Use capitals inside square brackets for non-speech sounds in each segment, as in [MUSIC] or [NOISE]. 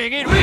Sing it.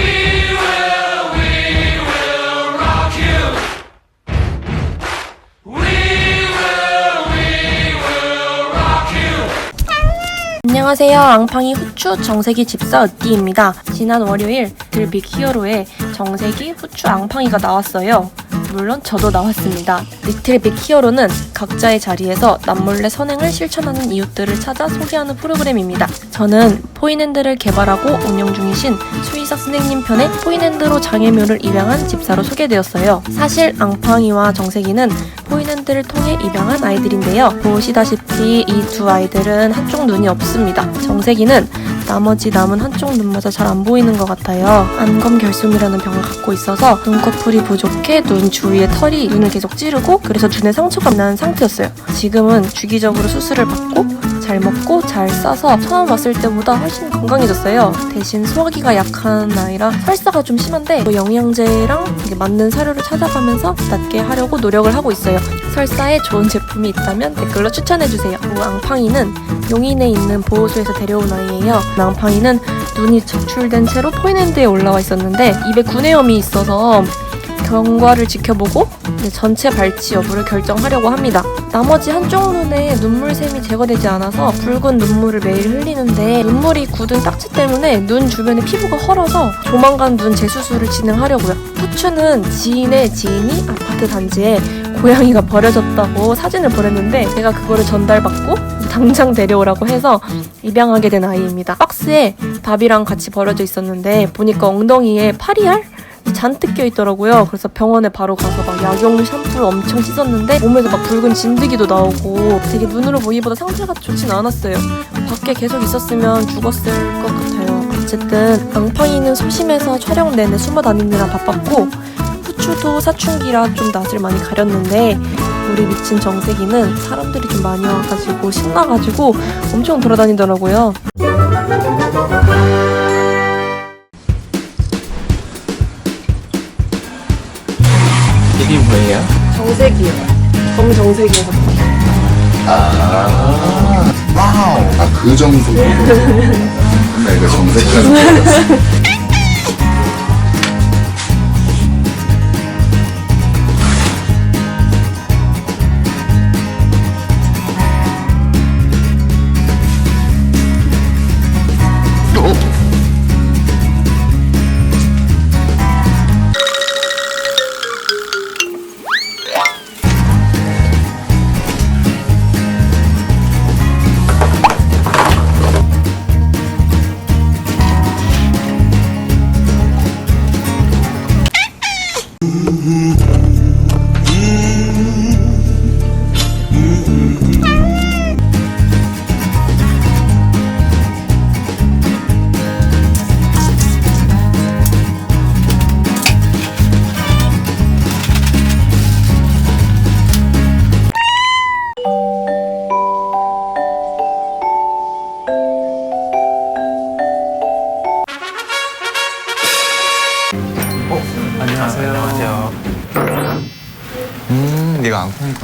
안녕하세요. 앙팡이 후추 정세기 집사 으띠입니다. 지난 월요일 들빅 히어로에 정세기 후추 앙팡이가 나왔어요. 물론 저도 나왔습니다. 리틀 빅 히어로는 각자의 자리에서 남몰래 선행을 실천하는 이웃들을 찾아 소개하는 프로그램입니다. 저는 포인핸드를 개발하고 운영 중이신 수의사 선생님 편의 포인핸드로 장애묘를 입양한 집사로 소개되었어요. 사실 앙팡이와 정세기는 포인핸드를 통해 입양한 아이들인데요. 보시다시피 이 두 아이들은 한쪽 눈이 없습니다. 정세기는 나머지 남은 한쪽 눈마저 잘 안 보이는 것 같아요. 안검 결손이라는 병을 갖고 있어서 눈꺼풀이 부족해 눈 주위에 털이 눈을 계속 찌르고 그래서 눈에 상처가 난 상태였어요. 지금은 주기적으로 수술을 받고 잘 먹고 잘 싸서 처음 왔을 때보다 훨씬 건강해졌어요. 대신 소화기가 약한 아이라 설사가 좀 심한데 뭐 영양제랑 맞는 사료를 찾아가면서 낫게 하려고 노력을 하고 있어요. 설사에 좋은 제품이 있다면 댓글로 추천해주세요. 뭐 앙팡이는 용인에 있는 보호소에서 데려온 아이예요. 앙팡이는 눈이 적출된 채로 포인핸드에 올라와 있었는데 입에 구내염이 있어서 경과를 지켜보고 전체 발치 여부를 결정하려고 합니다. 나머지 한쪽 눈에 눈물샘이 제거되지 않아서 붉은 눈물을 매일 흘리는데 눈물이 굳은 딱지 때문에 눈 주변에 피부가 헐어서 조만간 눈 재수술을 진행하려고요. 후추는 지인의 지인이 아파트 단지에 고양이가 버려졌다고 사진을 보냈는데 제가 그거를 전달받고 당장 데려오라고 해서 입양하게 된 아이입니다. 박스에 밥이랑 같이 버려져 있었는데 보니까 엉덩이에 파리알 잔뜩 껴 있더라고요. 그래서 병원에 바로 가서 막 약용 샴푸를 엄청 씻었는데 몸에서 막 붉은 진드기도 나오고 되게 눈으로 보기보다 상태가 좋진 않았어요. 밖에 계속 있었으면 죽었을 것 같아요. 어쨌든 앙팡이는 소심해서 촬영 내내 숨어 다니느라 바빴고 후추도 사춘기라 좀 낯을 많이 가렸는데 우리 미친 정세기는 사람들이 좀 많이 와가지고 신나가지고 엄청 돌아다니더라고요. 이게 뭐예요? 정세기요. 정정세기에서 와우. 아, 그 정도. 나 이거 정색하는 줄 알았어.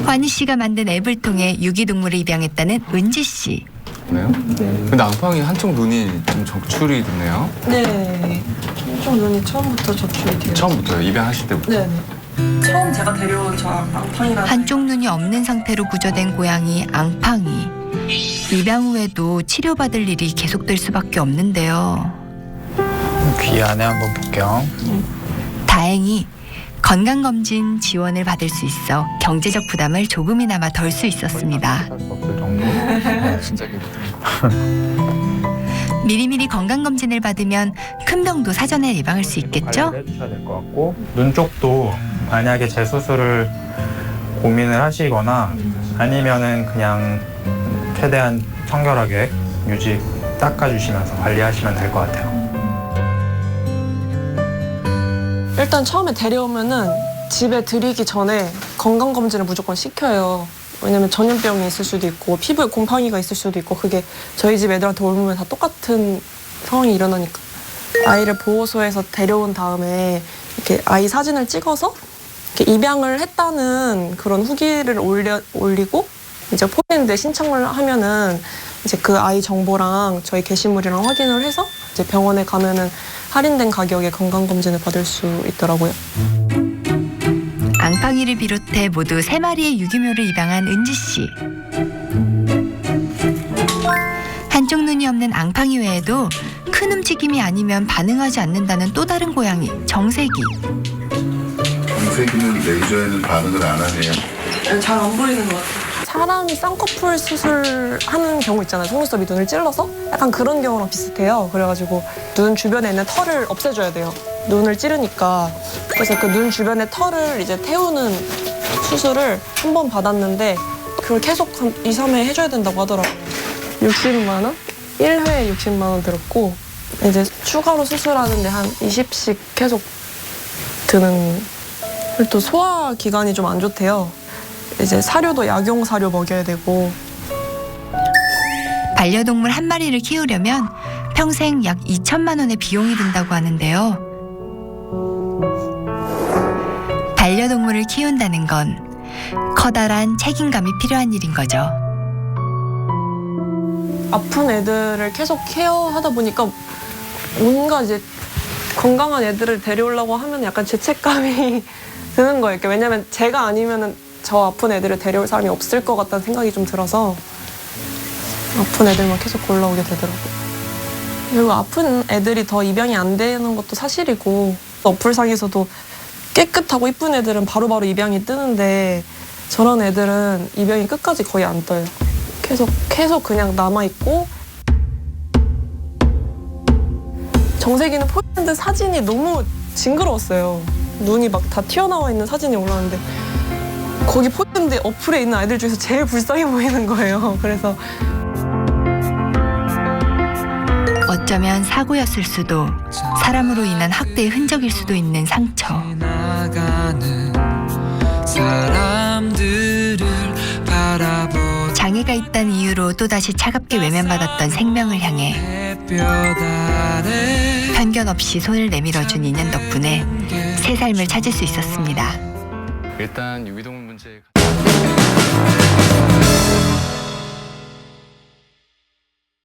환희 씨가 만든 앱을 통해 유기동물을 입양했다는 은지 씨. 네. 근데 앙팡이 한쪽 눈이 좀 적출이 됐네요. 네. 한쪽 눈이 처음부터 저출이 돼요. 처음부터요. 입양하실 때부터. 네네. 처음 제가 데려온 저 앙팡이라는 한쪽 눈이 없는 상태로 구조된 고양이 앙팡이. 입양 후에도 치료받을 일이 계속될 수밖에 없는데요. 귀 안에 한번 볼게요. 다행히 건강검진 지원을 받을 수 있어 경제적 부담을 조금이나마 덜 수 있었습니다. 네. 진짜 미리미리 건강검진을 받으면 큰 병도 사전에 예방할 수 있겠죠? 해주셔야 될 것 같고 눈 쪽도 만약에 재수술을 고민을 하시거나 아니면은 그냥 최대한 청결하게 유지 닦아주시면서 관리하시면 될 것 같아요. 일단 처음에 데려오면은 집에 들이기 전에 건강 검진을 무조건 시켜요. 왜냐면 전염병이 있을 수도 있고 피부에 곰팡이가 있을 수도 있고 그게 저희 집 애들한테 옮으면 다 똑같은 상황이 일어나니까 아이를 보호소에서 데려온 다음에 이렇게 아이 사진을 찍어서 이렇게 입양을 했다는 그런 후기를 올려 올리고 이제 포핸드에 신청을 하면은 이제 그 아이 정보랑 저희 게시물이랑 확인을 해서 이제 병원에 가면은 할인된 가격에 건강검진을 받을 수 있더라고요. 앙팡이를 비롯해 모두 세 마리의 유기묘를 입양한 은지 씨. 한쪽 눈이 없는 앙팡이 외에도 큰 움직임이 아니면 반응하지 않는다는 또 다른 고양이 정색이. 정세기는 레이저에는 반응을 안 하네요. 잘 안 보이는 것 같아요. 사람이 쌍꺼풀 수술하는 경우 있잖아요. 속눈썹이 눈을 찔러서 약간 그런 경우랑 비슷해요. 그래가지고 눈 주변에 있는 털을 없애줘야 돼요. 눈을 찌르니까 그래서 그 눈 주변의 털을 이제 태우는 수술을 한 번 받았는데 그걸 계속 한 2, 3회 해줘야 된다고 하더라고요. 60만 원? 1회에 60만 원 들었고 이제 추가로 수술하는데 한 20씩 계속 드는 그리고 또 소화 기관이 좀 안 좋대요. 이제 사료도 약용 사료 먹여야 되고 반려동물 한 마리를 키우려면 평생 약 2천만 원의 비용이 든다고 하는데요. 반려동물을 키운다는 건 커다란 책임감이 필요한 일인 거죠. 아픈 애들을 계속 케어하다 보니까 뭔가 이제 건강한 애들을 데려오려고 하면 약간 죄책감이 [LAUGHS] 드는 거예요. 그러니까 왜냐면 제가 아니면은 저 아픈 애들을 데려올 사람이 없을 것 같다는 생각이 좀 들어서 아픈 애들만 계속 골라오게 되더라고요. 그리고 아픈 애들이 더 입양이 안 되는 것도 사실이고 어플상에서도 깨끗하고 이쁜 애들은 바로바로 입양이 뜨는데 저런 애들은 입양이 끝까지 거의 안 떠요. 계속 계속 그냥 남아 있고 정세기는 포인트 사진이 너무 징그러웠어요. 눈이 막 다 튀어나와 있는 사진이 올라왔는데 거기 포인트 어플에 있는 아이들 중에서 제일 불쌍해 보이는 거예요. 그래서 어쩌면 사고였을 수도 사람으로 인한 학대의 흔적일 수도 있는 상처. 장애가 있다는 이유로 또다시 차갑게 외면받았던 생명을 향해 편견 없이 손을 내밀어준 인연 덕분에 새 삶을 찾을 수 있었습니다. 일단 유기동물 문제